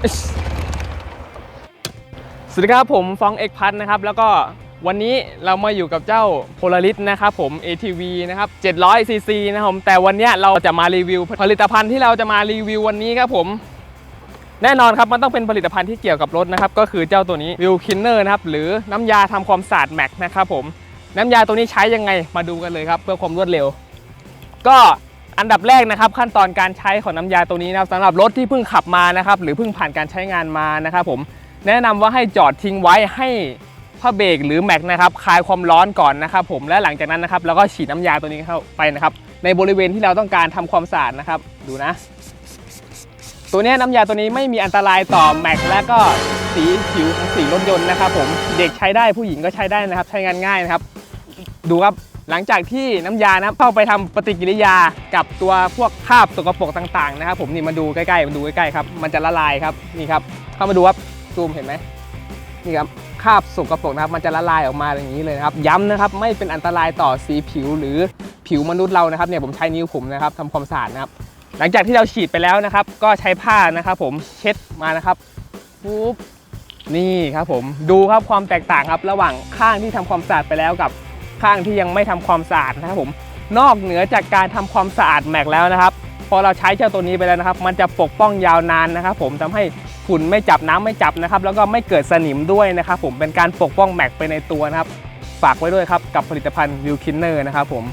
สวัสดีครับผมฟองเอกพัทนะครับ แล้วก็วันนี้เรามาอยู่กับเจ้า Polaris นะครับผม ATV นะครับ700 cc นะครับผมแต่วันนี้เราจะมารีวิว ผลิตภัณฑ์ที่เราจะมารีวิววันนี้ครับผม แน่นอนครับมันต้องเป็นผลิตภัณฑ์ที่เกี่ยวกับรถนะครับ ก็คือเจ้าตัวนี้ w i l k i n n e r นะครับ หรือน้ำยาทำความสะอาดแม็กนะครับผม น้ำยาตัวนี้ใช้ยังไงมาดูกันเลยครับ เพื่อความรวดเร็ว ก็ อันดับแรกนะครับขั้นตอนการใช้ของน้ำยาตัวนี้นะครับสำหรับรถที่เพิ่งขับมานะครับหรือเพิ่งผ่านการใช้งานมานะครับผมแนะนำว่าให้จอดทิ้งไว้ให้ผ้าเบรกหรือแม็กนะครับคลายความร้อนก่อนนะครับผมและหลังจากนั้นนะครับเราก็ฉีดน้ำยาตัวนี้เข้าไปนะครับในบริเวณที่เราต้องการทำความสะอาดนะครับดูนะ ตัวนี้น้ำยาตัวนี้ไม่มีอันตรายต่อแม็กและก็สีผิวของสีรถยนต์นะครับผมเด็กใช้ได้ผู้หญิงก็ใช้ได้นะครับ ใช้งานง่ายนะครับ ดูครับ หลังจากที่น้ำยานะครับเข้าไปทำปฏิกิริยากับตัวพวกคราบสกปรกต่างๆนะครับผมนี่มาดูใกล้ๆมาดูใกล้ๆครับมันจะละลายครับนี่ครับเข้ามาดูครับซูมเห็นไหมนี่ครับคราบสกปรกนะครับมันจะละลายออกมาอย่างนี้เลยนะครับย้ำนะครับไม่เป็นอันตรายต่อสีผิวหรือผิวมนุษย์เรานะครับเนี่ยผมใช้นิ้วผมนะครับทำความสะอาดนะครับหลังจากที่เราฉีดไปแล้วนะครับ ก็ใช้ผ้านะครับผมเช็ดมานะครับปุ๊บนี่ครับผมดูครับความแตกต่างครับ ระหว่างข้างที่ทำความสะอาดไปแล้วกับ ข้างที่ยังไม่ทำความสะอาดนะครับผมนอกเหนือจากการทำความสะอาดแม็กแล้วนะครับพอเราใช้เจ้าตัวนี้ไปแล้วนะครับ มันจะปกป้องยาวนานนะครับ ผมทำให้ฝุ่นไม่จับน้ำไม่จับนะครับ แล้วก็ไม่เกิดสนิมด้วยนะครับ ผมเป็นการปกป้องแม็กไปในตัวนะครับ ฝากไว้ด้วยครับกับผลิตภัณฑ์วิวคินเนอร์นะครับผม